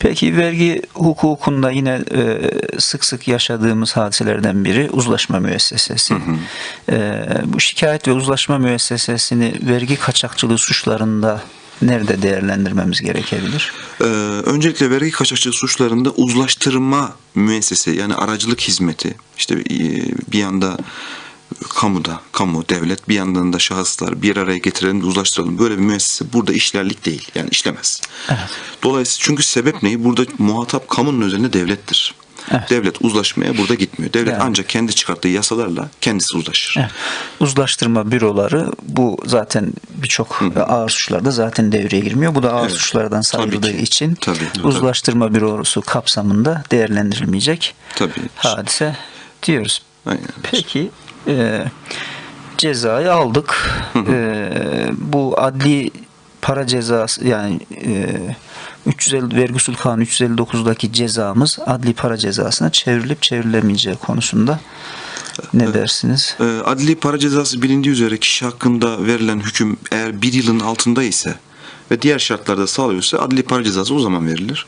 Peki vergi hukukunda yine e, sık sık yaşadığımız hadiselerden biri uzlaşma müessesesi. E, bu şikayet ve uzlaşma müessesesini vergi kaçakçılığı suçlarında nerede değerlendirmemiz gerekebilir? Ee, öncelikle vergi kaçakçılığı suçlarında uzlaştırma müessese yani aracılık hizmeti işte e, bir yanda kamuda, kamu, devlet bir yandan da şahıslar bir araya getirelim, uzlaştıralım. Böyle bir müessese burada işlerlik değil. Yani işlemez. Dolayısıyla çünkü sebep neyi? Burada muhatap kamunun üzerinde devlettir. Evet. Devlet uzlaşmaya burada gitmiyor. Devlet Yani. ancak kendi çıkarttığı yasalarla kendisi uzlaşır. Evet. Uzlaştırma büroları bu zaten birçok ağır suçlarda zaten devreye girmiyor. Bu da ağır Evet. suçlardan Tabii sayıldığı ki. için Tabii, tabii. uzlaştırma bürosu kapsamında değerlendirilmeyecek Tabii. hadise diyoruz. Aynen. Peki e, cezayı aldık. E, bu adli para cezası yani e, 350 vergi usul kanunu 359'daki cezamız adli para cezasına çevrilip çevrilemeyeceği konusunda ne dersiniz? Ee, Adli para cezası bilindiği üzere kişi hakkında verilen hüküm eğer bir yılın altında ise ve diğer şartlarda sağlıyorsa adli para cezası o zaman verilir.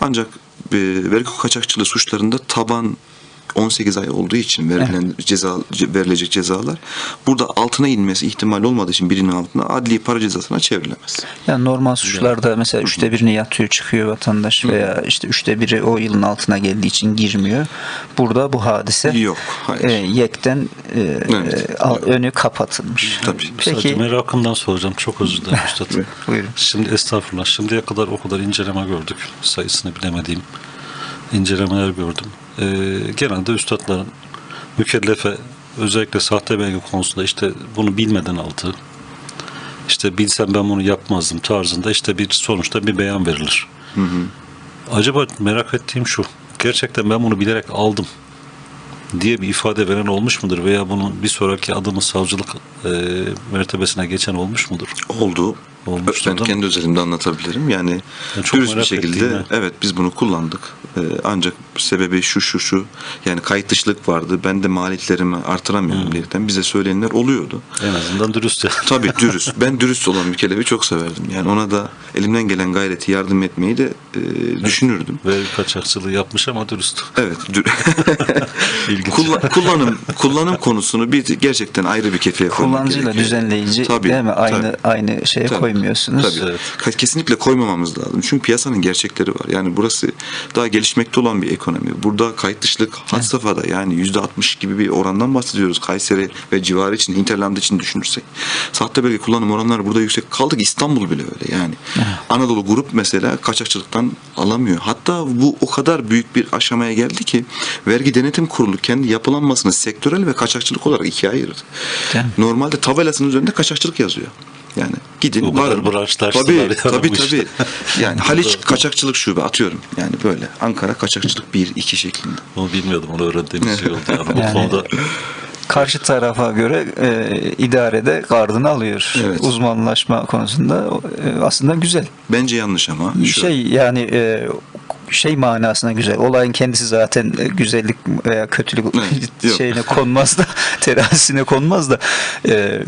Ancak e, vergi kaçakçılığı suçlarında taban 18 ay olduğu için verilen ceza verilecek cezalar burada altına inmesi ihtimal olmadığı için birinin altına adli para cezasına çevrilemez. Yani normal suçlarda mesela üçte birini yatıyor çıkıyor vatandaş veya işte üçte biri o yılın altına geldiği için girmiyor. Burada bu hadise Yok, hayır. e, yekten e, Evet, e, al- önü kapatılmış. Tabii. Sadece Peki merakımdan soracağım. Çok özür dilerim üstad. Buyurun. Şimdi estağfurullah. Şimdiye kadar o kadar inceleme gördük. Sayısını bilemediğim incelemeler gördüm. Ee, genelde üstadların mükellefe özellikle sahte belge konusunda işte bunu bilmeden aldığı işte bilsem ben bunu yapmazdım tarzında işte bir sonuçta bir beyan verilir. Acaba merak ettiğim şu. Gerçekten ben bunu bilerek aldım diye bir ifade veren olmuş mudur veya bunun bir sonraki adımı savcılık e, mertebesine geçen olmuş mudur? Oldu. Olmuştur ben kendi özelimde anlatabilirim. Yani Ya çok dürüst bir şekilde evet biz bunu kullandık. Ee, ancak sebebi şu şu şu yani kayıt dışılık vardı. Ben de maliyetlerimi artıramıyorum diyerekten bize söyleyenler oluyordu. En azından dürüst. Tabii dürüst. Ben dürüst olan bir kelebeği çok severdim. Yani ona da elimden gelen gayreti yardım etmeyi de e, düşünürdüm. Vergi kaçakçılığı yapmış ama dürüst. Evet. dür-. Kullan- kullanım kullanım konusunu bir gerçekten ayrı bir kefeye koymak kullanıcıyla gerekiyor. düzenleyici Tabii, değil mi? Aynı tabii. aynı şeye Tabii, koymuyorsunuz. Tabii. Evet. Kesinlikle koymamamız lazım. Çünkü piyasanın gerçekleri var. Yani burası daha gelişmekte olan bir ekonomi. Burada kayıt dışılık had safhada yani %60 gibi bir orandan bahsediyoruz. Kayseri ve civarı için, Hinterland için düşünürsek. Sahte belge kullanım oranları burada yüksek. Kaldık İstanbul bile öyle yani. Anadolu grup mesela kaçakçılıktan alamıyor. Hatta bu o kadar büyük bir aşamaya geldi ki vergi denetim kurulu kendi yapılanmasını sektörel ve kaçakçılık olarak ikiye ayırdı. Normalde tabelasının üzerinde kaçakçılık yazıyor. Yani gidin kadar varın. Tabii tabii bu tabii. Yani Haliç kaçakçılık şube atıyorum. Yani böyle Ankara kaçakçılık 1 2 şeklinde. Onu bilmiyordum. Onu öğrendiğimiz iyi oldu. Yani. O Yani- konuda Karşı tarafa göre e, idarede gardını alıyor. Evet. Uzmanlaşma konusunda e, aslında güzel. Bence yanlış ama. Şu- Şey yani e, şey manasına güzel. Olayın kendisi zaten e, güzellik veya kötülük Evet, şeyine konmaz da terazisine konmaz da e,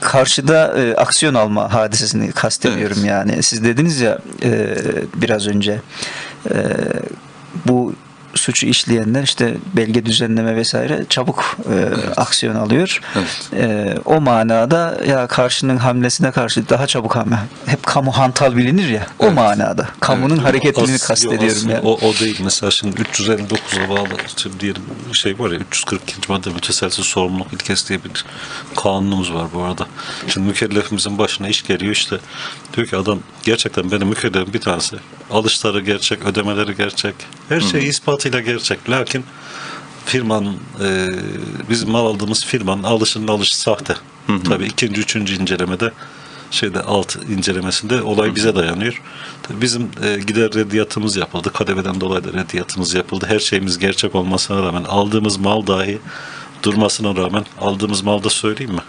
karşıda e, aksiyon alma hadisesini kastediyorum Evet. yani. Siz dediniz ya e, biraz önce e, bu suçu işleyenler işte belge düzenleme vesaire çabuk e, aksiyon alıyor. Evet. E, o manada ya karşının hamlesine karşı daha çabuk hamle. Hep kamu hantal bilinir ya. O Evet. manada. Kamunun Evet. hareketliliğini As- kastediyorum yani. O, o değil. Mesela şimdi 359'a bağlı işte diyelim şey var ya 342. madde müteselsiz sorumluluk ilkesi diye bir kanunumuz var bu arada. Şimdi mükellefimizin başına iş geliyor işte diyor ki adam gerçekten benim mükellefim bir tanesi. Alışları gerçek, ödemeleri gerçek. Her şey ispatıyla gerçek. Lakin firmanın e, bizim mal aldığımız firmanın alışının alışı sahte. Tabii ikinci, üçüncü incelemede şeyde alt incelemesinde olay bize dayanıyor. Tabii bizim e, gider reddiyatımız yapıldı. KDV'den dolayı da reddiyatımız yapıldı. Her şeyimiz gerçek olmasına rağmen aldığımız mal dahi durmasına rağmen aldığımız malda söyleyeyim mi?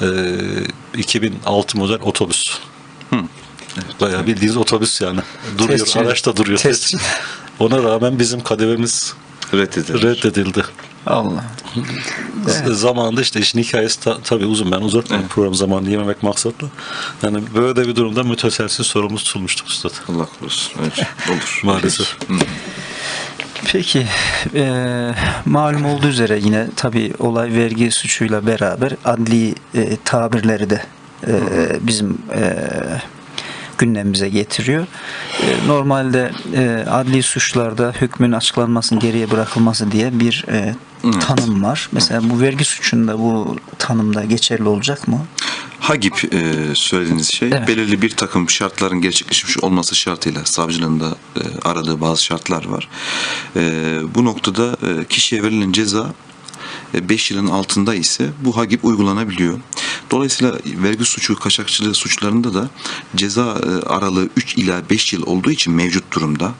E, 2006 model otobüs. Bayağı bildiğiniz otobüs yani. Duruyor, Testçi. araçta duruyor. Testçi. Ona rağmen bizim kadevemiz Reddedilir. reddedildi. Allah. Z- Zamanında işte işin hikayesi ta- tabii uzun. Ben uzatmayayım program zamanını yememek maksatlı. Yani böyle bir durumda müteselsiz sorumlu tutulmuştuk üstad. Allah korusun. Evet, olur. Maalesef. Peki e, malum olduğu üzere yine tabi olay vergi suçuyla beraber adli e, tabirleri de e, bizim e, gündemimize getiriyor. E, normalde e, adli suçlarda hükmün açıklanmasının geriye bırakılması diye bir e, tanım var. Mesela bu vergi suçunda bu tanımda geçerli olacak mı? Hagip e, söylediğiniz şey Evet. belirli bir takım şartların gerçekleşmiş olması şartıyla savcılığın da e, aradığı bazı şartlar var. E, bu noktada e, kişiye verilen ceza 5 yılın altında ise bu hagip uygulanabiliyor. Dolayısıyla vergi suçu, kaçakçılığı suçlarında da ceza e, aralığı 3 ila 5 yıl olduğu için mevcut durumda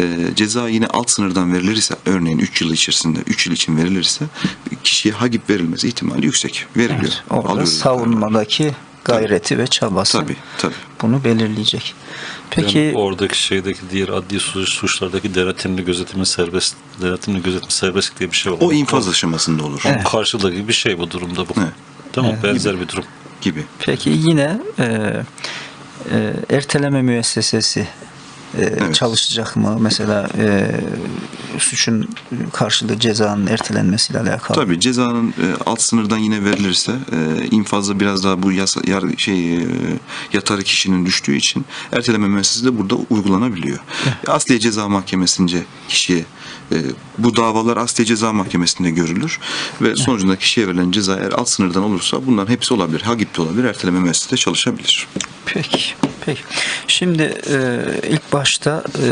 e, ceza yine alt sınırdan verilirse örneğin 3 yıl içerisinde 3 yıl için verilirse kişiye hagip verilmesi ihtimali yüksek. Veriliyor. Orada Alıyoruz. savunmadaki gayreti ve çabası Tabii tabii. bunu belirleyecek. Peki Yani oradaki şeydeki diğer adli suç, suçlardaki denetimli gözetimin serbest denetimli gözetim serbestlik diye bir şey var. O infaz aşamasında olur Onun karşılığı gibi bir şey bu durumda bu. Evet. Değil mi? Benzer bir durum. gibi. Peki yine e, e, erteleme müessesesi e, çalışacak mı? Mesela e, suçun karşılığı cezanın ertelenmesiyle alakalı. Tabii cezanın e, alt sınırdan yine verilirse e, infazda biraz daha bu yasa, yar, şey e, yatarı kişinin düştüğü için erteleme müessesesi de burada uygulanabiliyor. Asliye Ceza Mahkemesi'nce kişiye e, bu davalar Asliye Ceza Mahkemesi'nde görülür ve sonucunda kişiye verilen ceza eğer alt sınırdan olursa bunların hepsi olabilir. Hagip de olabilir, erteleme müessesesi de çalışabilir. Peki. Peki. Şimdi e, ilk başta e,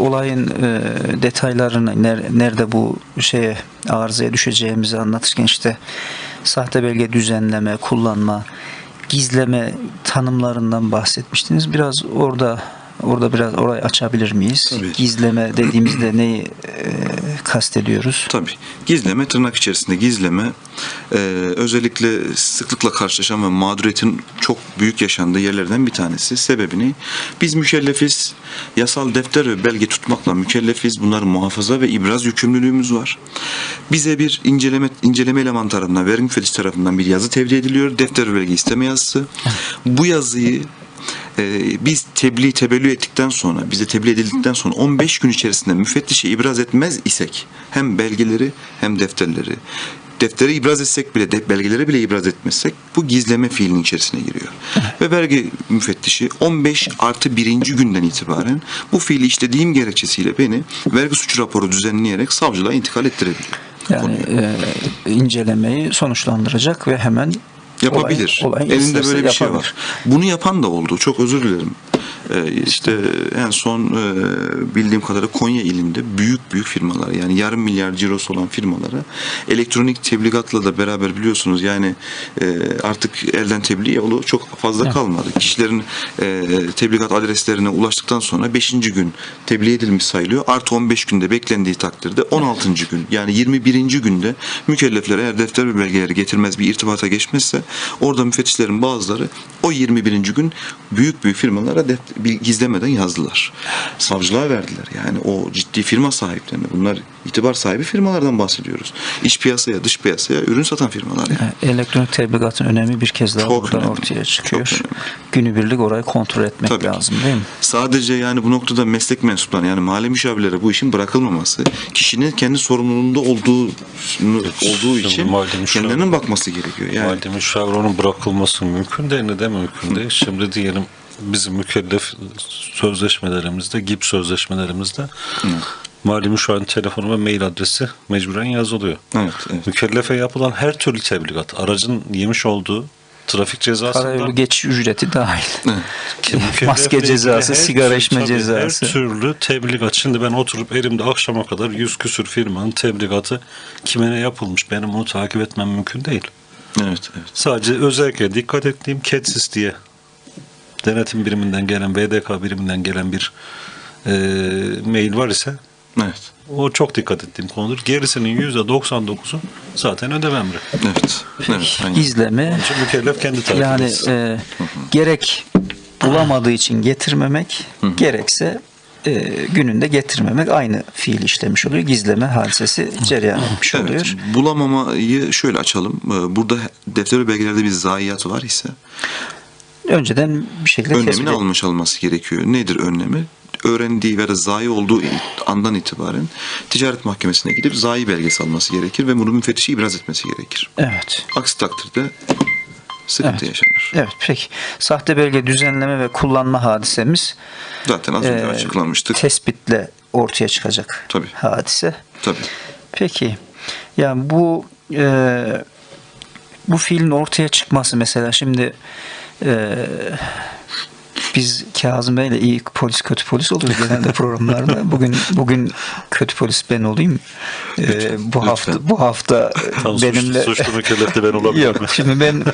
olayın e, detaylarını ner- nerede bu şeye arızaya düşeceğimizi anlatırken işte sahte belge düzenleme, kullanma, gizleme tanımlarından bahsetmiştiniz. Biraz orada orada biraz orayı açabilir miyiz? Tabii. Gizleme dediğimizde neyi e, kastediyoruz? Tabii. Gizleme, tırnak içerisinde gizleme e, özellikle sıklıkla karşılaşan ve mağduriyetin çok büyük yaşandığı yerlerden bir tanesi. Sebebini biz mükellefiz. Yasal defter ve belge tutmakla mükellefiz. Bunların muhafaza ve ibraz yükümlülüğümüz var. Bize bir inceleme inceleme eleman tarafından, vergi müfettiş tarafından bir yazı tevdi ediliyor. Defter ve belge isteme yazısı. Bu yazıyı biz tebliğ tebellü ettikten sonra, bize tebliğ edildikten sonra 15 gün içerisinde müfettişe ibraz etmez isek hem belgeleri hem defterleri defteri ibraz etsek bile, de, belgeleri bile ibraz etmezsek bu gizleme fiilinin içerisine giriyor. Ve vergi müfettişi 15 artı birinci günden itibaren bu fiili işlediğim gerekçesiyle beni vergi suçu raporu düzenleyerek savcılığa intikal ettirebiliyor. Yani e, incelemeyi sonuçlandıracak ve hemen Yapabilir. olay- olayı Elinde böyle bir şey yapabilir. var. Bunu yapan da oldu. Çok özür dilerim. Ee, işte en son e, bildiğim kadarıyla Konya ilinde büyük büyük firmalar yani yarım milyar cirosu olan firmalara elektronik tebligatla da beraber biliyorsunuz yani e, artık elden tebliğ yolu çok fazla kalmadı. Kişilerin e, tebligat adreslerine ulaştıktan sonra 5. gün tebliğ edilmiş sayılıyor. Artı 15 günde beklendiği takdirde 16. gün yani 21. günde mükellefler eğer defter ve belgeleri getirmez bir irtibata geçmezse orada müfettişlerin bazıları o 21. gün büyük büyük firmalara deft- bir gizlemeden yazdılar. Savcılığa verdiler. Yani o ciddi firma sahiplerine. Bunlar itibar sahibi firmalardan bahsediyoruz. İç piyasaya, dış piyasaya ürün satan firmalar. Yani. Elektronik tebligatın önemi bir kez daha Çok buradan önemli. ortaya çıkıyor. Günübirlik orayı kontrol etmek Tabii ki. lazım değil mi? Sadece yani bu noktada meslek mensupları yani mahalle müşavirlere bu işin bırakılmaması, kişinin kendi sorumluluğunda olduğu olduğu için mahalle kendilerinin bakması gerekiyor. Yani Valide müşavir onun bırakılması mümkün değil. Neden mümkün değil? Şimdi diyelim bizim mükellef sözleşmelerimizde, GİP sözleşmelerimizde mali müşavirin telefonu ve mail adresi mecburen yazılıyor. evet, evet. Mükellefe yapılan her türlü tebligat, aracın yemiş olduğu trafik cezasından Karayolu geçiş ücreti dahil. Maske cezası, sigara içme tabii cezası. Her türlü tebligat. Şimdi ben oturup elimde akşama kadar yüz küsür firmanın tebligatı kime ne yapılmış benim onu takip etmem mümkün değil. Evet, evet. Sadece özellikle dikkat ettiğim CATSIS diye denetim biriminden gelen, VDK biriminden gelen bir e, mail var ise Evet. o çok dikkat ettiğim konudur. Gerisinin %99'u zaten ödem emri. Evet. Evet. aynen. Gizleme Çünkü mükellef kendi takip yani etsin. e, gerek bulamadığı için getirmemek gerekse e, gününde getirmemek aynı fiil işlemiş oluyor. Gizleme hadisesi cereyan etmiş Evet, oluyor. bulamamayı şöyle açalım. Ee, Burada defter ve belgelerde bir zayiat var ise Önceden bir şekilde önlemini almış olması gerekiyor. Nedir önlemi? Öğrendiği veya zayi olduğu andan itibaren ticaret mahkemesine gidip zayi belgesi alması gerekir ve bunu müfettişe ibraz etmesi gerekir. Evet. Aksi takdirde sıkıntı Evet. yaşanır. Evet peki. Sahte belge düzenleme ve kullanma hadisemiz Zaten az önce e, açıklamıştık. tespitle ortaya çıkacak Tabii. hadise. Tabii. Peki. Yani bu e, bu fiilin ortaya çıkması mesela şimdi e, biz Kazım Bey'le iyi polis kötü polis oluyoruz genelde programlarda. Bugün bugün kötü polis ben olayım. E, bu hafta bu hafta Tam benimle suçlu, suçlu mükellefli ben olabilirim. Yok şimdi ben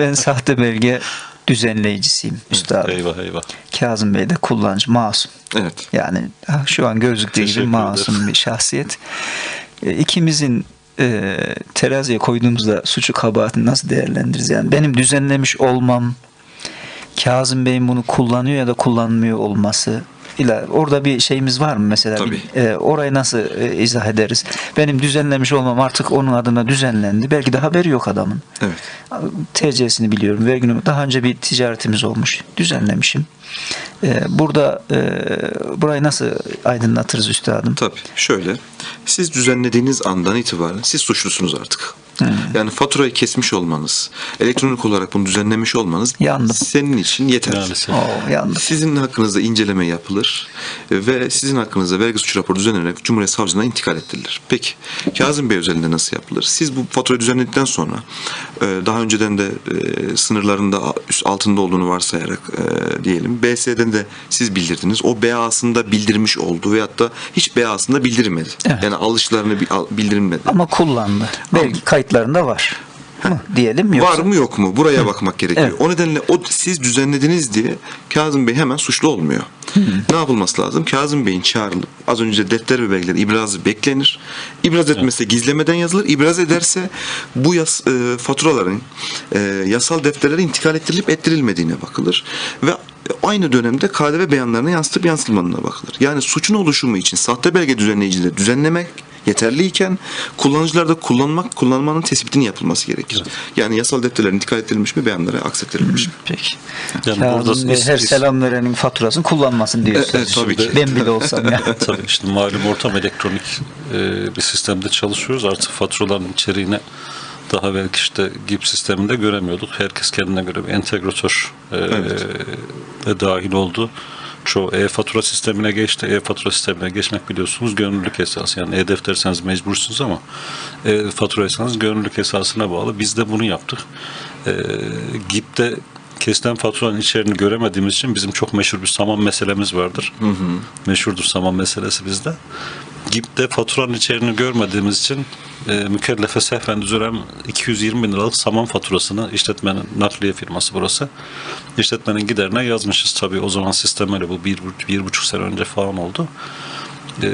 ben sahte belge düzenleyicisiyim üstadım. Eyvah eyvah. Kazım Bey de kullanıcı masum. Evet. Yani şu an gözüktüğü gibi masum ederim. bir şahsiyet. E, ikimizin e, teraziye koyduğumuzda suçu kabahatini nasıl değerlendiririz? Yani benim düzenlemiş olmam, Kazım Bey'in bunu kullanıyor ya da kullanmıyor olması ile orada bir şeyimiz var mı mesela? Tabii. Bir, e, orayı nasıl e, izah ederiz? Benim düzenlemiş olmam artık onun adına düzenlendi. Belki de haberi yok adamın. Evet. TC'sini biliyorum. Vergi numarası. Daha önce bir ticaretimiz olmuş. Düzenlemişim. Ee, burada e, burayı nasıl aydınlatırız üstadım? Tabii. Şöyle. Siz düzenlediğiniz andan itibaren siz suçlusunuz artık. Yani faturayı kesmiş olmanız, elektronik olarak bunu düzenlemiş olmanız Yandım. senin için yeter. Maalesef. Oo, yandık. Sizin hakkınızda inceleme yapılır ve sizin hakkınızda vergi suçu raporu düzenlenerek Cumhuriyet Savcılığına intikal ettirilir. Peki Kazım Bey özelinde nasıl yapılır? Siz bu faturayı düzenledikten sonra e, daha önceden de e, sınırlarında üst altında olduğunu varsayarak e, diyelim BS'den de siz bildirdiniz. O BA'sında bildirmiş oldu veyahut da hiç BA'sında bildirmedi. Evet. Yani alışlarını bi- al- bildirilmedi. Ama kullandı. Belki kayıtlarında var. Mı diyelim yoksa. Var mı yok mu? Buraya bakmak gerekiyor. Evet. O nedenle o siz düzenlediniz diye Kazım Bey hemen suçlu olmuyor. Ne yapılması lazım? Kazım Bey'in çağrılıp az önce defter ve belgeler ibrazı beklenir. İbraz etmese gizlemeden yazılır. İbraz ederse bu yas, e, faturaların e, yasal defterlere intikal ettirilip ettirilmediğine bakılır ve aynı dönemde KDV beyanlarına yansıtıp yansıtılmadığına bakılır. Yani suçun oluşumu için sahte belge düzenleyicileri düzenlemek yeterliyken kullanıcılarda kullanmak, kullanmanın tespitinin yapılması gerekir. Yani yasal defterler intikal ettirilmiş mi, beyanlara aksettirilmiş mi? Peki. Yani Kazım burada Bey is- her is- selam verenin faturasını kullanmasın diyorsunuz. Evet, evet, tabii ki. Ben bile olsam ya. Tabii şimdi malum ortam elektronik e, bir sistemde çalışıyoruz. Artık faturaların içeriğine daha belki işte GIP sisteminde göremiyorduk. Herkes kendine göre bir entegratör e, Evet. de dahil oldu. Çoğu e-fatura sistemine geçti. E-fatura sistemine geçmek biliyorsunuz gönüllülük esası. Yani e-defterseniz mecbursunuz ama e-faturaysanız gönüllülük esasına bağlı. Biz de bunu yaptık. E, GIP'te kesilen faturanın içeriğini göremediğimiz için bizim çok meşhur bir saman meselemiz vardır. Meşhurdur saman meselesi bizde. GIP'te faturanın içeriğini görmediğimiz için e, mükellefe sehven düzelen 220 bin liralık saman faturasını işletmenin nakliye firması burası. İşletmenin giderine yazmışız tabii. O zaman sistem öyle bu bir, bir buçuk sene önce falan oldu. E,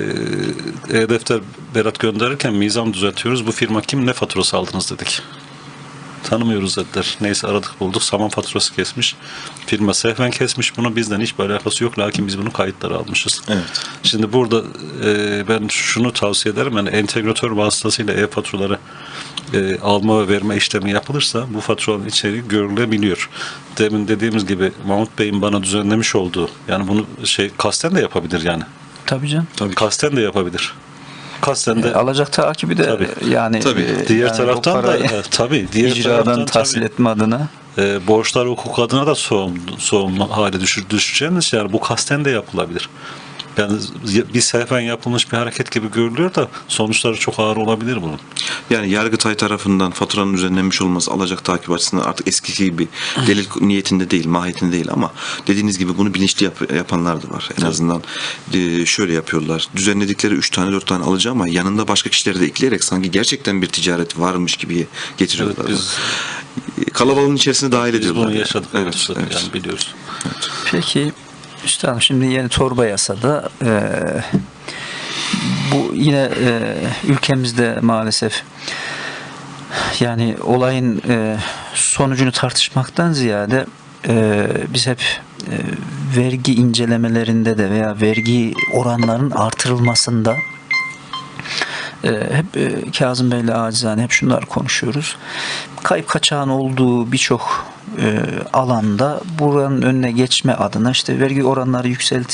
E-Defter Berat gönderirken mizan düzeltiyoruz. Bu firma kim ne faturası aldınız dedik. Tanımıyoruz dediler. Neyse aradık bulduk. Saman faturası kesmiş. Firma sehven kesmiş bunu. Bizden hiçbir alakası yok. Lakin biz bunu kayıtlara almışız. Evet. Şimdi burada e, ben şunu tavsiye ederim. Yani entegratör vasıtasıyla e-faturaları e, alma ve verme işlemi yapılırsa bu faturanın içeriği görülebiliyor. Demin dediğimiz gibi Mahmut Bey'in bana düzenlemiş olduğu yani bunu şey kasten de yapabilir yani. Tabii canım. Tabii. Kasten de yapabilir. Kasten de Alacak takibi de Tabii. yani Tabii. e, diğer yani taraftan da e, tabii diğer icradan tahsil etme adına e, borçlar hukuk adına da sorumlu, sorumlu hale düşür, düşeceğiniz şey, yani bu kasten de yapılabilir. Yani bir sehven yapılmış bir hareket gibi görülüyor da sonuçları çok ağır olabilir bunun. Yani Yargıtay tarafından faturanın düzenlenmiş olması alacak takip açısından artık eskisi gibi delil niyetinde değil, mahiyetinde değil ama dediğiniz gibi bunu bilinçli yap- yapanlar da var. En azından e, şöyle yapıyorlar. Düzenledikleri 3 tane 4 tane alacağım ama yanında başka kişileri de ekleyerek sanki gerçekten bir ticaret varmış gibi getiriyorlar. Evet, biz- Kalabalığın içerisine dahil Biz ediyorlar. bunu yani. yaşadık. Evet, evet. Yani biliyoruz. Peki üstadım şimdi yeni torba yasada e, bu yine e, ülkemizde maalesef yani olayın e, sonucunu tartışmaktan ziyade e, biz hep e, vergi incelemelerinde de veya vergi oranlarının artırılmasında e, hep e, Kazım Bey'le acizane hep şunlar konuşuyoruz. Kayıp kaçağın olduğu birçok e, alanda buranın önüne geçme adına işte vergi oranları yükseltildi